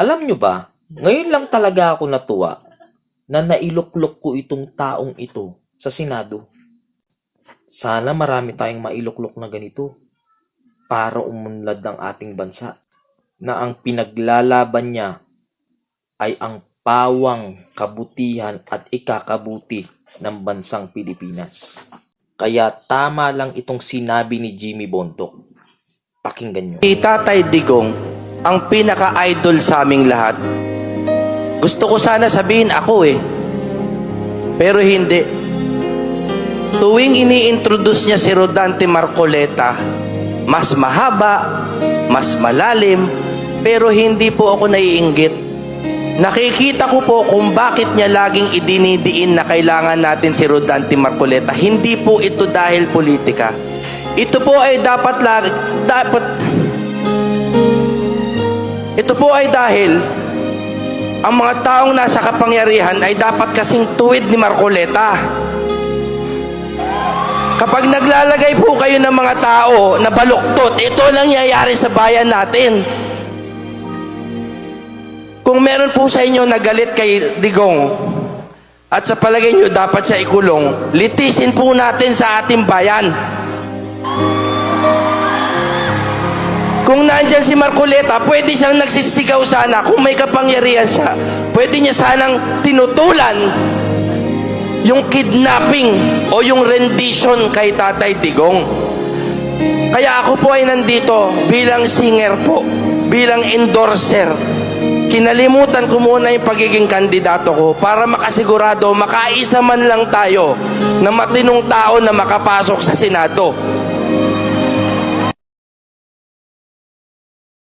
Alam nyo ba, ngayon lang talaga ako natuwa na nailuklok ko itong taong ito sa Senado. Sana marami tayong mailuklok na ganito para umunlad ang ating bansa na ang pinaglalaban niya ay ang pawang kabutihan at ikakabuti ng bansang Pilipinas. Kaya tama lang itong sinabi ni Jimmy Bontok. Pakinggan nyo. Si Tatay Digong, ang pinaka-idol sa aming lahat. Gusto ko sana sabihin ako eh. Pero hindi. Tuwing ini-introduce niya si Rodante Marcoleta, mas mahaba, mas malalim, pero hindi po ako naiinggit. Nakikita ko po kung bakit niya laging idinidiin na kailangan natin si Rodante Marcoleta. Hindi po ito dahil politika. Ito po ay dapat lag, dapat ito po ay dahil ang mga taong nasa kapangyarihan ay dapat kasing tuwid ni Marcoleta. Kapag naglalagay po kayo ng mga tao na baluktot, ito nangyayari sa bayan natin. Kung meron po sa inyo nagalit kay Digong at sa palagay nyo dapat siya ikulong, litisin po natin sa ating bayan. Kung nandyan si Marcoleta, pwede siyang nagsisigaw sana. Kung may kapangyarihan siya, pwede niya sanang tinutulan yung kidnapping o yung rendition kay Tatay Digong. Kaya ako po ay nandito bilang singer po, bilang endorser. Kinalimutan ko muna yung pagiging kandidato ko para makasigurado makaisa man lang tayo na matinong tao na makapasok sa Senado.